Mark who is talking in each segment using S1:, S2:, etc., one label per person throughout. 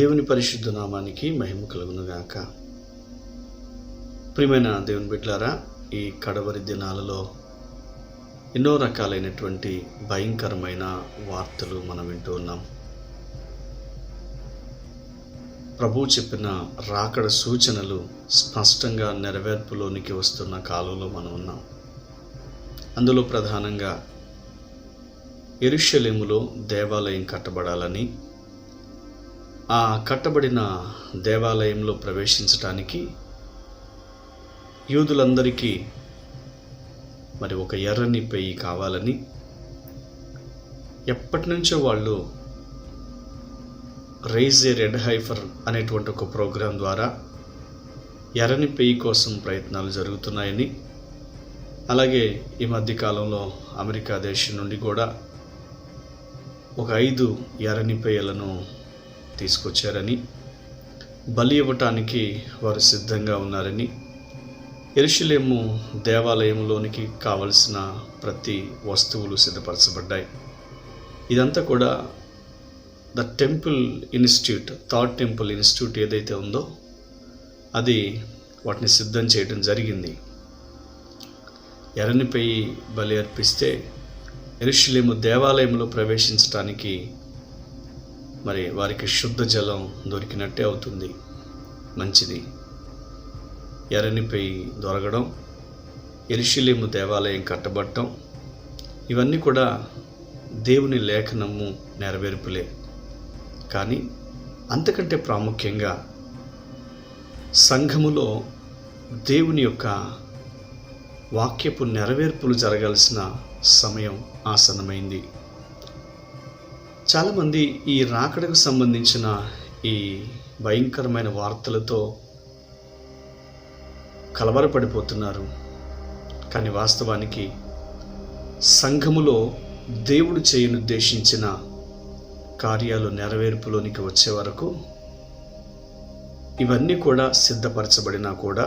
S1: దేవుని పరిశుద్ధ నామానికి మహిమ కలుగునుగాక. ప్రియమైన దేవుని బిడ్లారా ఈ కడవరి దినాలలో ఎన్నో రకాలైనటువంటి భయంకరమైన వార్తలు మనం వింటూ ఉన్నాం. ప్రభు చెప్పిన రాకడ సూచనలు స్పష్టంగా నెరవేర్పులోనికి వస్తున్న కాలంలో మనం ఉన్నాం. అందులో ప్రధానంగా ఎరుషలేములో దేవాలయం కట్టబడాలని ఆ కట్టబడిన దేవాలయంలో ప్రవేశించటానికి యూదులందరికీ మరి ఒక ఎర్రని పెయ్యి కావాలని ఎప్పటి నుంచో వాళ్ళు రైజ్ ఏ రెడ్ హైఫర్ అనేటువంటి ఒక ప్రోగ్రాం ద్వారా ఎర్రని పెయ్యి కోసం ప్రయత్నాలు జరుగుతున్నాయని అలాగే ఈ మధ్యకాలంలో అమెరికా దేశం నుండి కూడా ఒక ఐదు ఎర్రని పెయ్యలను తీసుకొచ్చారని బలి ఇవ్వటానికి వారు సిద్ధంగా ఉన్నారని ఎరుషులేము దేవాలయంలోనికి కావలసిన ప్రతి వస్తువులు సిద్ధపరచబడ్డాయి. ఇదంతా కూడా the temple institute that temple institute ఏదైతే ఉందో అది వాటిని సిద్ధం చేయడం జరిగింది. ఎర్రనిపై బలి అర్పిస్తే ఎరుషులేము దేవాలయంలో ప్రవేశించడానికి మరి వారికి శుద్ధ జలం దొరికినట్టే అవుతుంది. మంచిది. ఎర్రనిపై దొరకడం ఎరిశిలేము దేవాలయం కట్టబట్టం ఇవన్నీ కూడా దేవుని లేఖనము నెరవేర్పులే. కానీ అంతకంటే ప్రాముఖ్యంగా సంఘములో దేవుని యొక్క వాక్యపు నెరవేర్పులు జరగాల్సిన సమయం ఆసన్నమైంది. చాలామంది ఈ రాకడకు సంబంధించిన ఈ భయంకరమైన వార్తలతో కలవరపడిపోతున్నారు. కానీ వాస్తవానికి సంఘములో దేవుడు చేయనుద్దేశించిన కార్యాలు నెరవేర్పులోనికి వచ్చే వరకు ఇవన్నీ కూడా సిద్ధపరచబడినా కూడా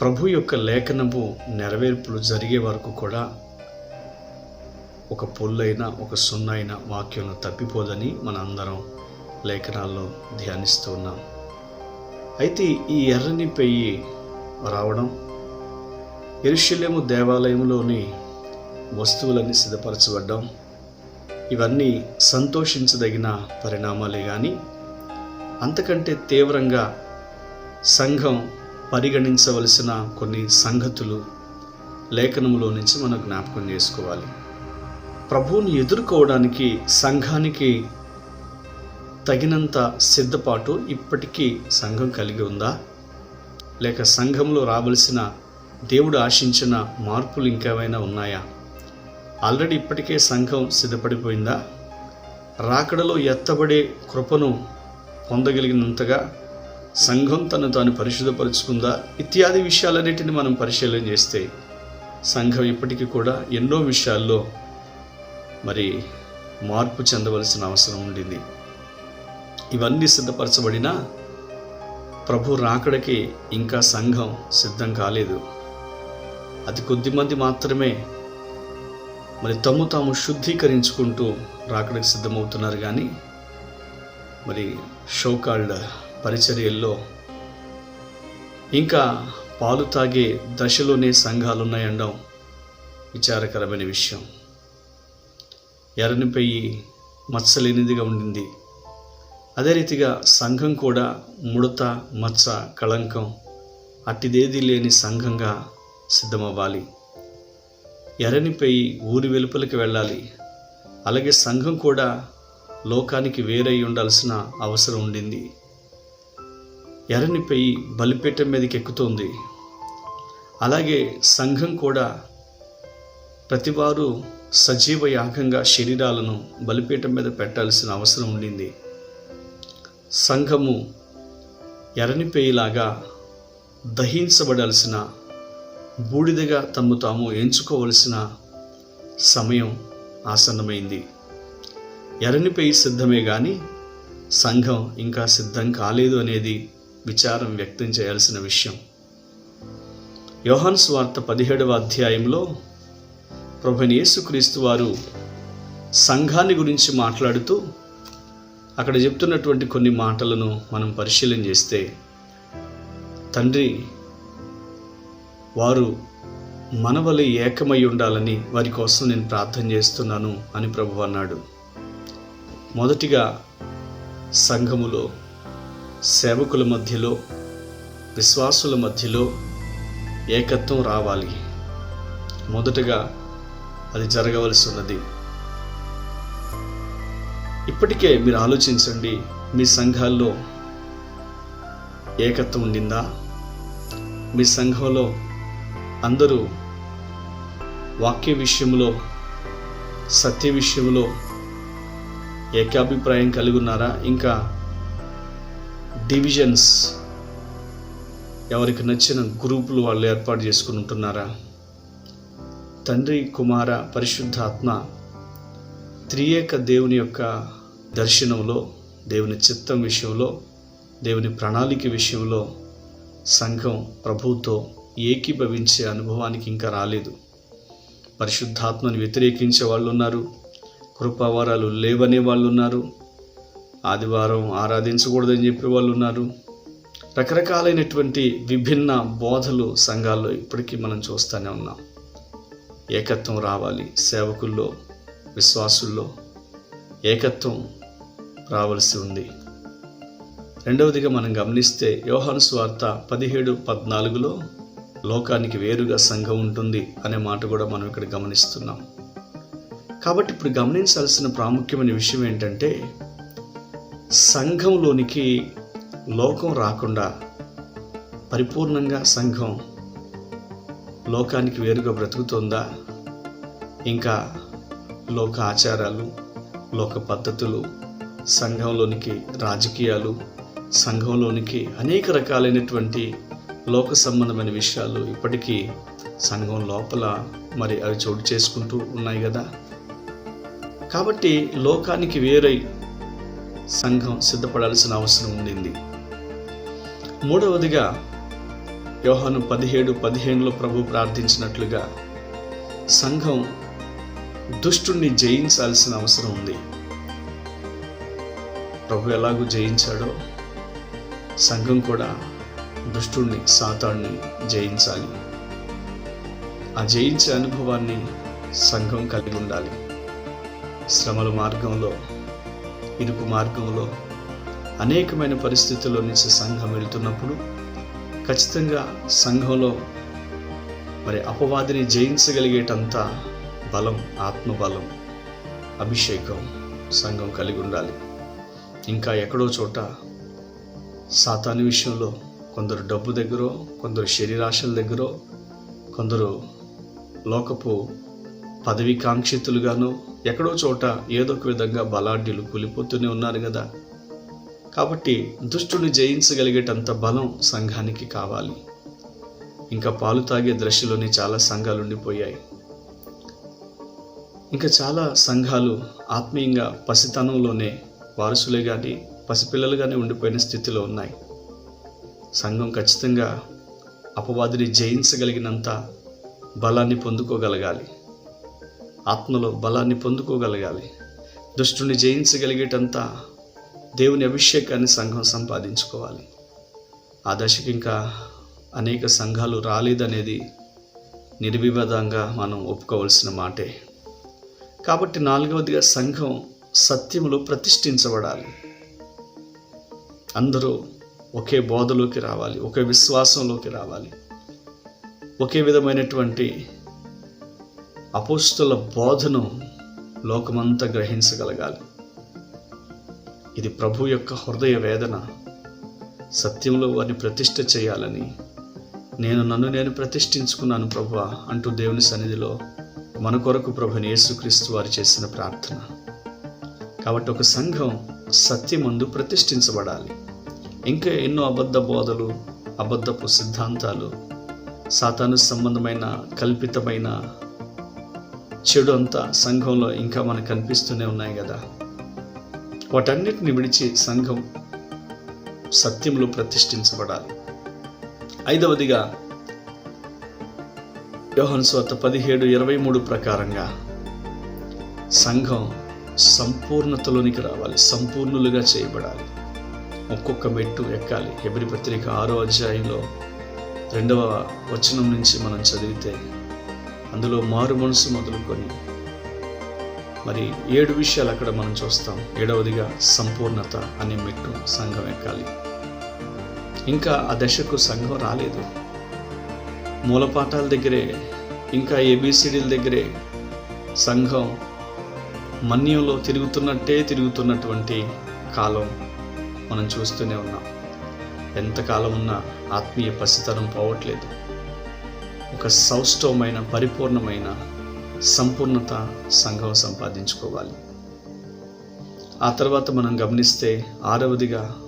S1: ప్రభు యొక్క లేఖనము నెరవేర్పులు జరిగే వరకు కూడా ఒక పొల్లైన ఒక సున్నైన వాక్యం తప్పిపోదని మన అందరం లేఖనాల్లో ధ్యానిస్తూ ఉన్నాం. అయితే ఈ ఎర్రని పెయ్యి రావడం ఎరుషులేము దేవాలయంలోని వస్తువులన్నీ సిద్ధపరచబడ్డం ఇవన్నీ సంతోషించదగిన పరిణామాలే కానీ అంతకంటే తీవ్రంగా సంఘం పరిగణించవలసిన కొన్ని సంగతులు లేఖనంలో నుంచి మనం జ్ఞాపకం చేసుకోవాలి. ప్రభువుని ఎదుర్కోవడానికి సంఘానికి తగినంత సిద్ధపాటు ఇప్పటికీ సంఘం కలిగి ఉందా? లేక సంఘంలో రావలసిన దేవుడు ఆశించిన మార్పులు ఇంకేమైనా ఉన్నాయా? ఆల్రెడీ ఇప్పటికే సంఘం సిద్ధపడిపోయిందా? రాకడలో ఎత్తబడే కృపను పొందగలిగినంతగా సంఘం తను తాను పరిశుద్ధపరుచుకుందా? ఇత్యాది విషయాలన్నిటిని మనం పరిశీలన చేస్తే సంఘం ఇప్పటికీ కూడా ఎన్నో విషయాల్లో మరి మార్పు చెందవలసిన అవసరం ఉండింది. ఇవన్నీ సిద్ధపరచబడినా ప్రభు రాకడకి ఇంకా సంఘం సిద్ధం కాలేదు. అతి కొద్ది మంది మాత్రమే మరి తమ్ము తాము శుద్ధీకరించుకుంటూ రాకడకి సిద్ధమవుతున్నారు కానీ మరి షోకాల్డ్ పరిచర్యల్లో ఇంకా పాలు తాగే దశలోనే సంఘాలు ఉన్నాయండం విచారకరమైన విషయం. ఎర్రనిపై మచ్చలేనిదిగా ఉండింది. అదే రీతిగా సంఘం కూడా ముడత మచ్చ కళంకం అట్టిదేది లేని సంఘంగా సిద్ధమవ్వాలి. ఎర్రనిపై ఊరి వెలుపలికి వెళ్ళాలి. అలాగే సంఘం కూడా లోకానికి వేరై ఉండాల్సిన అవసరం ఉండింది. ఎర్రనిపై బలిపీఠం మీదకి ఎక్కుతోంది అలాగే సంఘం కూడా ప్రతివారు సజీవ యాగంగా శరీరాలను బలిపీఠం మీద పెట్టాల్సిన అవసరం ఉండింది. సంఘము ఎరనిపేయిలాగా దహించబడాల్సిన బూడిదగా తమ్ము తాము ఎంచుకోవలసిన సమయం ఆసన్నమైంది. ఎర్రనిపేయి సిద్ధమే కానీ సంఘం ఇంకా సిద్ధం కాలేదు అనేది విచారం వ్యక్తం చేయాల్సిన విషయం. యోహాన్స్ వార్త పదిహేడవ అధ్యాయంలో ప్రభుని యేసుక్రీస్తు వారు సంఘాన్ని గురించి మాట్లాడుతూ అక్కడ చెప్తున్నటువంటి కొన్ని మాటలను మనం పరిశీలన చేస్తే తండ్రి వారు మనవలి ఏకమై ఉండాలని వారి కోసం నేను ప్రార్థన చేస్తున్నాను అని ప్రభు అన్నాడు. మొదటిగా సంఘములో సేవకుల మధ్యలో విశ్వాసుల మధ్యలో ఏకత్వం రావాలి. మొదటగా అది జరగవలసి ఉన్నది ఇప్పటికే మీరు ఆలోచించండి మీ సంఘాల్లో ఏకత్వం ఉండిందా? మీ సంఘంలో అందరూ వాక్య విషయంలో సత్య విషయంలో ఏకాభిప్రాయం కలిగి ఉన్నారా ఇంకా డివిజన్స్ ఎవరికి నచ్చిన గ్రూపులు వాళ్ళు ఏర్పాటు చేసుకుని ఉంటున్నారా? తండ్రి కుమార పరిశుద్ధాత్మ త్రియేక దేవుని యొక్క దర్శనంలో దేవుని చిత్తం విషయంలో దేవుని ప్రణాళిక విషయంలో సంఘం ప్రభువుతో ఏకీభవించే అనుభవానికి ఇంకా రాలేదు. పరిశుద్ధాత్మను వ్యతిరేకించే వాళ్ళు ఉన్నారు కృపావారాలు లేవనే వాళ్ళు ఉన్నారు ఆదివారం ఆరాధించకూడదని చెప్పే వాళ్ళు ఉన్నారు రకరకాలైనటువంటి విభిన్న బోధలు సంఘాల్లో ఇప్పటికీ మనం చూస్తూనే ఉన్నాం. ఏకత్వం రావాలి సేవకుల్లో విశ్వాసుల్లో ఏకత్వం రావలసి ఉంది. రెండవదిగా మనం గమనిస్తే యోహాను స్వార్త పదిహేడు పద్నాలుగులో లోకానికి వేరుగా సంఘం ఉంటుంది అనే మాట కూడా మనం ఇక్కడ గమనిస్తున్నాం. కాబట్టి ఇప్పుడు గమనించాల్సిన ప్రాముఖ్యమైన విషయం ఏంటంటే సంఘంలోనికి లోకం రాకుండా పరిపూర్ణంగా సంఘం లోకానికి వేరుగా బ్రతుకుతుందా? ఇంకా లోక ఆచారాలు లోక పద్ధతులు సంఘంలోనికి రాజకీయాలు సంఘంలోనికి అనేక రకాలైనటువంటి లోక సంబంధమైన విషయాలు ఇప్పటికీ సంఘం లోపల మరి అవి చోటు చేసుకుంటూ ఉన్నాయి కదా? కాబట్టి లోకానికి వేరై సంఘం సిద్ధపడాల్సిన అవసరం ఉండింది. మూడవదిగా యోహాను పదిహేడు పదిహేనులో ప్రభు ప్రార్థించినట్లుగా సంఘం దుష్టుణ్ణి జయించాల్సిన అవసరం ఉంది. ప్రభు ఎలాగూ జయించాడో సంఘం కూడా దుష్టుణ్ణి సాతాన్ని జయించాలి. ఆ జయించే అనుభవాన్ని సంఘం కలిగి ఉండాలి. శ్రమల మార్గంలో ఇరుకు మార్గంలో అనేకమైన పరిస్థితుల్లో నుంచి సంఘం వెళ్తున్నప్పుడు ఖచ్చితంగా సంఘంలో మరి అపవాదిని జయించగలిగేటంత బలం ఆత్మబలం అభిషేకం సంఘం కలిగి ఉండాలి. ఇంకా ఎక్కడో చోట సాతాని విషయంలో కొందరు డబ్బు దగ్గర కొందరు శరీరాశల దగ్గర కొందరు లోకపు పదవికాంక్షితులుగాను ఎక్కడో చోట ఏదో ఒక విధంగా బలాఢ్యులు కూలిపోతూనే ఉన్నారు కదా. కాబట్టి దుష్టుని జయించగలిగేటంత బలం సంఘానికి కావాలి. ఇంకా పాలు తాగే దృష్టిలోనే చాలా సంఘాలు ఉండిపోయాయి. ఇంకా చాలా సంఘాలు ఆత్మీయంగా పసితనంలోనే వారసులే కానీ పసిపిల్లలుగానే ఉండిపోయిన స్థితిలో ఉన్నాయి. సంఘం ఖచ్చితంగా అపవాదిని జయించగలిగినంత బలాన్ని పొందుకోగలగాలి. ఆత్మలో బలాన్ని పొందుకోగలగాలి. దుష్టుని జయించగలిగేటంత దేవుని అభిషేకాన్ని సంఘం సంపాదించుకోవాలి. ఆ దశకి ఇంకా అనేక సంఘాలు రాలేదనేది నిర్వివాదంగా మనం ఒప్పుకోవాల్సిన మాటే. కాబట్టి నాలుగవదిగా సంఘం సత్యములో ప్రతిష్ఠించబడాలి. అందరూ ఒకే బోధలోకి రావాలి ఒకే విశ్వాసంలోకి రావాలి. ఒకే విధమైనటువంటి అపోస్తుల బోధను లోకమంతా గ్రహించగలగాలి. ఇది ప్రభు యొక్క హృదయ వేదన. సత్యంలో వారిని ప్రతిష్ట చేయాలని నేను నన్ను నేను ప్రతిష్ఠించుకున్నాను ప్రభు అంటూ దేవుని సన్నిధిలో మన కొరకు ప్రభుని యేసుక్రీస్తు వారు చేసిన ప్రార్థన. కాబట్టి ఒక సంఘం సత్యమందు ప్రతిష్ఠించబడాలి. ఇంకా ఎన్నో అబద్ధ బోధలు అబద్ధపు సిద్ధాంతాలు సాతాను సంబంధమైన కల్పితమైన చెడు అంతా సంఘంలో ఇంకా మనకు కనిపిస్తూనే ఉన్నాయి కదా. వాటన్నిటిని విడిచి సంఘం సత్యంలో ప్రతిష్ఠించబడాలి. ఐదవదిగా యోహన్ పదిహేడు ఇరవై మూడు ప్రకారంగా సంఘం సంపూర్ణతలోనికి రావాలి సంపూర్ణులుగా చేయబడాలి. ఒక్కొక్క మెట్టు ఎక్కాలి. ఎబరి పత్రిక ఆరో అధ్యాయంలో రెండవ వచనం నుంచి మనం చదివితే అందులో మారు మనసు మొదలుకొని మరి ఏడు విషయాలు అక్కడ మనం చూస్తాం. ఏడవదిగా సంపూర్ణత అనే మెట్టు సంఘం ఎక్కాలి. ఇంకా ఆ దశకు సంఘం రాలేదు. మూలపాఠాల దగ్గరే ఇంకా ఏబిసిడీల దగ్గరే సంఘం మన్యంలో తిరుగుతున్నట్టే తిరుగుతున్నటువంటి కాలం మనం చూస్తూనే ఉన్నాం. ఎంతకాలం ఉన్నా ఆత్మీయ పసితనం పోవట్లేదు. ఒక సౌష్ఠవమైన పరిపూర్ణమైన సంపూర్ణత సంఘం సంపాదించుకోవాలి. ఆ తర్వాత మనం గమనిస్తే ఆరవదిగా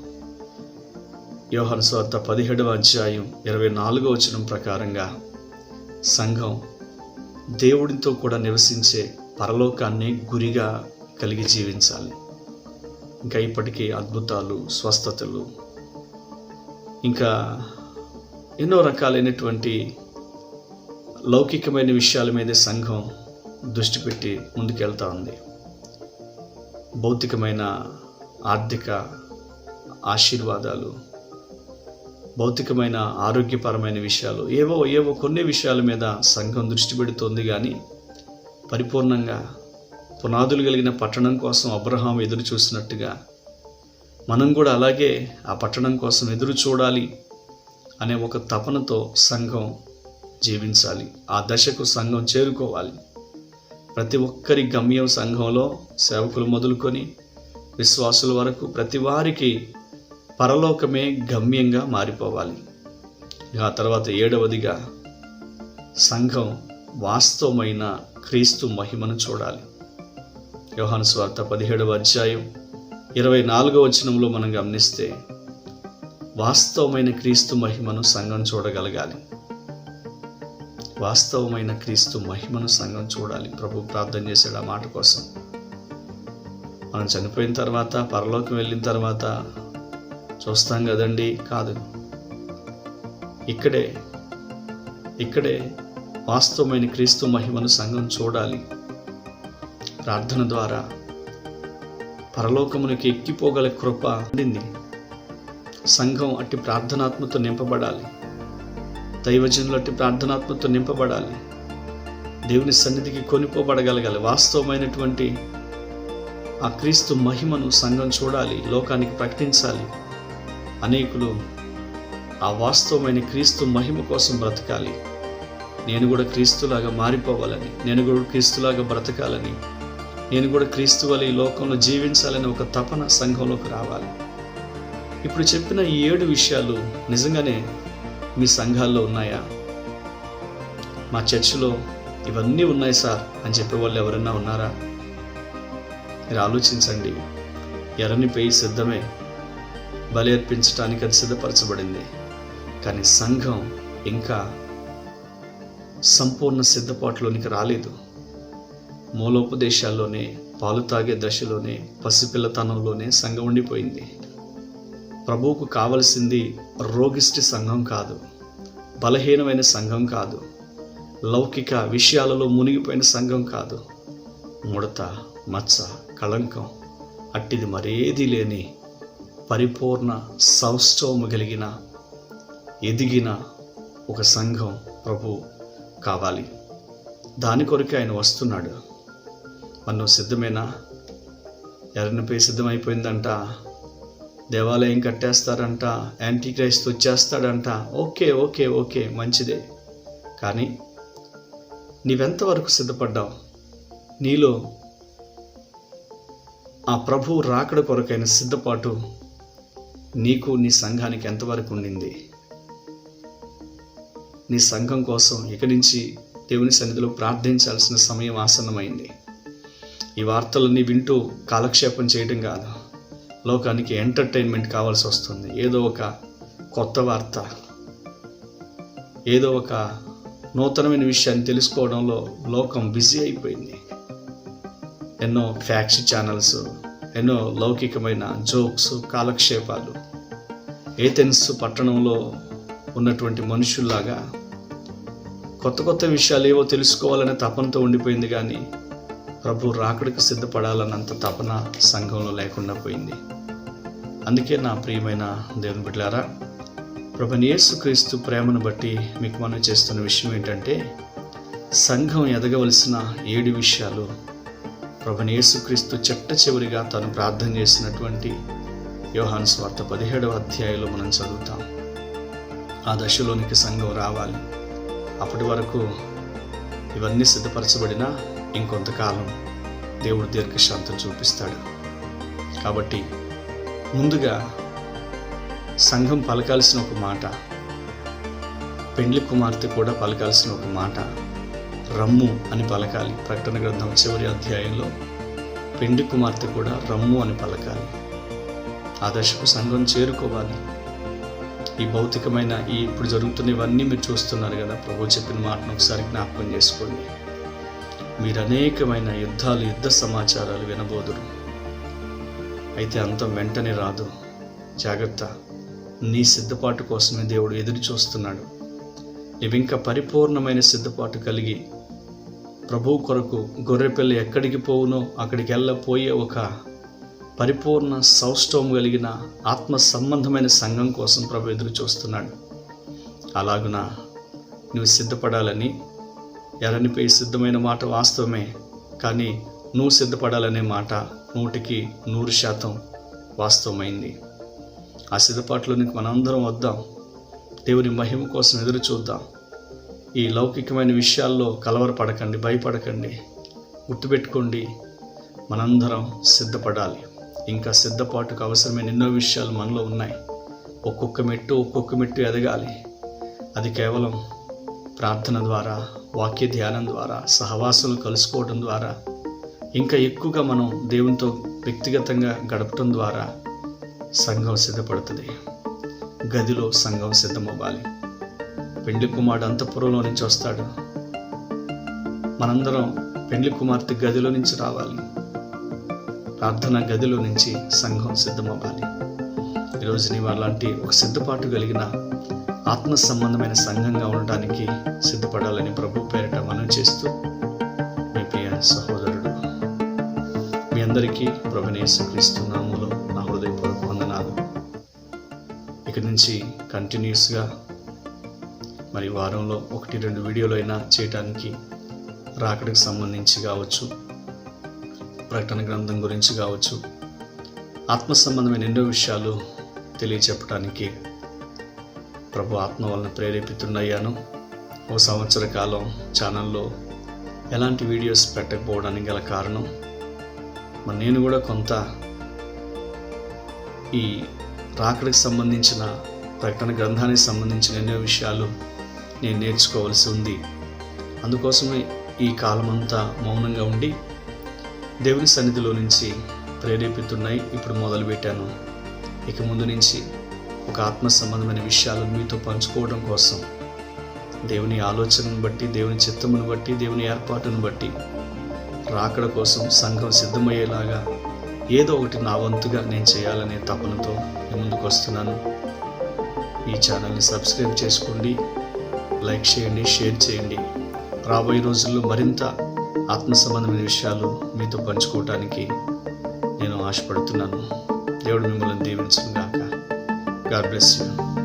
S1: యోహన్ స్వార్త పదిహేడవ అధ్యాయం ఇరవై నాలుగో వచనం ప్రకారంగా సంఘం దేవుడితో కూడా నివసించే పరలోకాన్ని గురిగా కలిగి జీవించాలి. ఇంకా ఇప్పటికీ అద్భుతాలు స్వస్థతలు ఇంకా ఎన్నో రకాలైనటువంటి లౌకికమైన విషయాల మీదే సంఘం దృష్టి పెట్టి ముందుకెళ్తా ఉంది. భౌతికమైన ఆర్థిక ఆశీర్వాదాలు భౌతికమైన ఆరోగ్యపరమైన విషయాలు ఏవో ఏవో కొన్ని విషయాల మీద సంఘం దృష్టి పెడుతోంది కానీ పరిపూర్ణంగా పునాదులు కలిగిన పట్టణం కోసం అబ్రహాం ఎదురు చూసినట్టుగా మనం కూడా అలాగే ఆ పట్టణం కోసం ఎదురు చూడాలి అనే ఒక తపనతో సంఘం జీవించాలి. ఆ దశకు సంఘం చేరుకోవాలి. ప్రతి ఒక్కరి గమ్యం సంఘంలో సేవకులు మొదలుకొని విశ్వాసుల వరకు ప్రతి వారికి పరలోకమే గమ్యంగా మారిపోవాలి. ఆ తర్వాత ఏడవదిగా సంఘం వాస్తవమైన క్రీస్తు మహిమను చూడాలి. యోహాను స్వార్త పదిహేడవ అధ్యాయం ఇరవై నాలుగవ వచనంలో మనం గమనిస్తే వాస్తవమైన క్రీస్తు మహిమను సంఘం చూడగలగాలి. వాస్తవమైన క్రీస్తు మహిమను సంఘం చూడాలి. ప్రభు ప్రార్థన చేశాడు ఆ మాట కోసం. మనం చనిపోయిన తర్వాత పరలోకం వెళ్ళిన తర్వాత చూస్తాం కదండి. కాదు. ఇక్కడే ఇక్కడే వాస్తవమైన క్రీస్తు మహిమను సంఘం చూడాలి. ప్రార్థన ద్వారా పరలోకమునికి ఎక్కిపోగల కృప ఉండింది. సంఘం అట్టి ప్రార్థనాత్మతో నింపబడాలి. దైవజనులు అట్టి ప్రార్థనాత్మతో నింపబడాలి. దేవుని సన్నిధికి కొనిపోబడగలగాలి. వాస్తవమైనటువంటి ఆ క్రీస్తు మహిమను సంఘం చూడాలి లోకానికి ప్రకటించాలి. అనేకులు ఆ వాస్తవమైన క్రీస్తు మహిమ కోసం బ్రతకాలి. నేను కూడా క్రీస్తులాగా మారిపోవాలని నేను కూడా క్రీస్తులాగా బ్రతకాలని నేను కూడా క్రీస్తు వల్ల ఈ లోకంలో జీవించాలని ఒక తపన సంఘంలోకి రావాలి. ఇప్పుడు చెప్పిన ఈ ఏడు విషయాలు నిజంగానే మీ సంఘాల్లో ఉన్నాయా? మా చర్చిలో ఇవన్నీ ఉన్నాయి సార్ అని చెప్పే వాళ్ళు ఎవరన్నా ఉన్నారా? మీరు ఆలోచించండి. ఎర్రని పేయి సిద్ధమే. బలి అర్పించడానికి అది సిద్ధపరచబడింది. కానీ సంఘం ఇంకా సంపూర్ణ సిద్ధపాటులోనికి రాలేదు. మూలోపదేశాల్లోనే పాలు తాగే దశలోనే పసిపిల్లతనంలోనే సంఘం ఉండిపోయింది. ప్రభువుకు కావలసింది రోగిష్టి సంఘం కాదు బలహీనమైన సంఘం కాదు లౌకిక విషయాలలో మునిగిపోయిన సంఘం కాదు. ముడత మచ్చ కళంకం అట్టిది మరేది లేని పరిపూర్ణ సౌష్ఠవము కలిగిన ఎదిగిన ఒక సంఘం ప్రభు కావాలి. దాని కొరకు ఆయన వస్తున్నాడు. మనం సిద్ధమేనా? ఎర్రనిపై సిద్ధమైపోయిందంట? దేవాలయం కట్టేస్తారంట యాంటీ క్రైస్ట్ వచ్చేస్తాడంట. ఓకే ఓకే ఓకే మంచిదే. కానీ నీవెంతవరకు సిద్ధపడ్డావు? నీలో ఆ ప్రభు రాకడ కొరకైన సిద్ధపాటు నీకు నీ సంఘానికి ఎంతవరకు ఉండింది? నీ సంఘం కోసం ఇక నుంచి దేవుని సన్నిధిలో ప్రార్థించాల్సిన సమయం ఆసన్నమైంది. ఈ వార్తలన్నీ వింటూ కాలక్షేపం చేయడం కాదు. లోకానికి ఎంటర్టైన్మెంట్ కావాల్సి వస్తుంది. ఏదో ఒక కొత్త వార్త ఏదో ఒక నూతనమైన విషయాన్ని తెలుసుకోవడంలో లోకం బిజీ అయిపోయింది. ఎన్నో ఫ్యాక్స్ ఛానల్స్ ఎన్నో లౌకికమైన జోక్స్ కాలక్షేపాలు ఏథెన్స్ పట్టణంలో ఉన్నటువంటి మనుషుల్లాగా కొత్త కొత్త విషయాలు ఏవో తెలుసుకోవాలనే తపనతో ఉండిపోయింది కానీ ప్రభు రాకడికి సిద్ధపడాలన్నంత తపన సంఘంలో లేకుండా పోయింది. అందుకే నా ప్రియమైన దేవుని బిడ్డలారా ప్రభు యేసుక్రీస్తు ప్రేమను బట్టి మీకు మనం చేస్తున్న విషయం ఏంటంటే సంఘం ఎదగవలసిన ఏడు విషయాలు ప్రభు యేసుక్రీస్తు చెట్ట చివరిగా తను ప్రార్థన చేసినటువంటి యోహాను స్వార్థ పదిహేడవ అధ్యాయంలో మనం చదువుతాం. ఆ దశలోనికి సంఘం రావాలి. అప్పటి వరకు ఇవన్నీ సిద్ధపరచబడినా ఇంకొంతకాలం దేవుడు దీర్ఘశాంతం చూపిస్తాడు. కాబట్టి ముందుగా సంఘం పలకాల్సిన ఒక మాట పెండ్లి కుమార్తె కూడా పలకాల్సిన ఒక మాట రమ్ము అని పలకాలి. ప్రకటన గ్రంథం చివరి అధ్యాయంలో పెండి కుమార్తె కూడా రమ్ము అని పలకాలి. ఆ దశకు సంఘం చేరుకోవాలి. ఈ భౌతికమైన ఈ ఇప్పుడు జరుగుతున్న ఇవన్నీ మీరు చూస్తున్నారు కదా ప్రభు చెప్పిన మాటను ఒకసారి జ్ఞాపకం చేసుకోండి. మీరు అనేకమైన యుద్ధాలు యుద్ధ సమాచారాలు వినబోదురు. అయితే అంతం వెంటనే రాదు. జాగ్రత్త. నీ సిద్ధపాటు కోసమే దేవుడు ఎదురు చూస్తున్నాడు. నీవింకా పరిపూర్ణమైన సిద్ధపాటు కలిగి ప్రభు కొరకు గొర్రెపిల్ల ఎక్కడికి పోవునో అక్కడికి వెళ్ళపోయే ఒక పరిపూర్ణ సౌష్ఠవం కలిగిన ఆత్మ సంబంధమైన సంఘం కోసం ప్రభు ఎదురు చూస్తున్నాడు. అలాగున నువ్వు సిద్ధపడాలని ఎరనిపై సిద్ధమైన మాట వాస్తవమే కానీ నువ్వు సిద్ధపడాలనే మాట నూటికి నూరు శాతం వాస్తవమైంది. ఆ సిద్ధపాట్లోనికి మనందరం వద్దాం. దేవుని మహిమ కోసం ఎదురు చూద్దాం. ఈ లౌకికమైన విషయాల్లో కలవరపడకండి భయపడకండి. గుర్తుపెట్టుకోండి మనందరం సిద్ధపడాలి. ఇంకా సిద్ధపాటుకు అవసరమైన ఎన్నో విషయాలు మనలో ఉన్నాయి. ఒక్కొక్క మెట్టు ఒక్కొక్క మెట్టు ఎదగాలి. అది కేవలం ప్రార్థన ద్వారా వాక్య ధ్యానం ద్వారా సహవాసులు కలుసుకోవడం ద్వారా ఇంకా ఎక్కువగా మనం దేవునితో వ్యక్తిగతంగా గడపటం ద్వారా సంఘం సిద్ధపడుతుంది. గదిలో సంఘం సిద్ధమవ్వాలి. పెండ్లి కుమారుడు అంతఃపురంలో నుంచి వస్తాడు. మనందరం పెండ్లి కుమార్తె గదిలో నుంచి రావాలి. ప్రార్థన గదిలో నుంచి సంఘం సిద్ధమవ్వాలి. ఈరోజు నీవు అలాంటి ఒక సిద్ధపాటు కలిగిన ఆత్మ సంబంధమైన సంఘంగా ఉండటానికి సిద్ధపడాలని ప్రభు పేరిట మనం చేస్తూ మీ ప్రియ సహోదరుడు అందరికీ ప్రభునేసుక్రీస్తు నామంలో నా హృదయపూర్వక వందనాలు. ఇక నుంచి కంటిన్యూస్గా మరి వారంలో ఒకటి రెండు వీడియోలు అయినా చేయటానికి రాకడికి సంబంధించి కావచ్చు ప్రకటన గ్రంథం గురించి కావచ్చు ఆత్మ సంబంధమైన ఎన్నో విషయాలు తెలియచెప్పడానికి ప్రభు ఆత్మ వలన ప్రేరేపితుండయ్యాను. ఓ సంవత్సర కాలం ఛానల్లో ఎలాంటి వీడియోస్ పెట్టకపోవడానికి గల కారణం మరి నేను కూడా కొంత ఈ రాకడికి సంబంధించిన ప్రకటన గ్రంథానికి సంబంధించిన ఎన్నో విషయాలు నేను నేర్చుకోవాల్సి ఉంది. అందుకోసమే ఈ కాలమంతా మౌనంగా ఉండి దేవుని సన్నిధిలో నుంచి ప్రేరేపితున్నాయి ఇప్పుడు మొదలుపెట్టాను. ఇక ముందు నుంచి ఒక ఆత్మ సంబంధమైన విషయాలను మీతో పంచుకోవడం కోసం దేవుని ఆలోచనను బట్టి దేవుని చిత్తమును బట్టి దేవుని ఏర్పాటును బట్టి రాకడ కోసం సంఘం సిద్ధమయ్యేలాగా ఏదో ఒకటి నా వంతుగా నేను చేయాలనే తపనతో నేను ముందుకు వస్తున్నాను. ఈ ఛానల్ని సబ్స్క్రైబ్ చేసుకోండి లైక్ చేయండి షేర్ చేయండి. రాబోయే రోజుల్లో మరింత ఆత్మ సంబంధమైన విషయాలు మీతో పంచుకోవటానికి నేను ఆశపడుతున్నాను. దేవుడు మిమ్మల్ని దీవించుగాక గాడ్ బ్లెస్ యూ.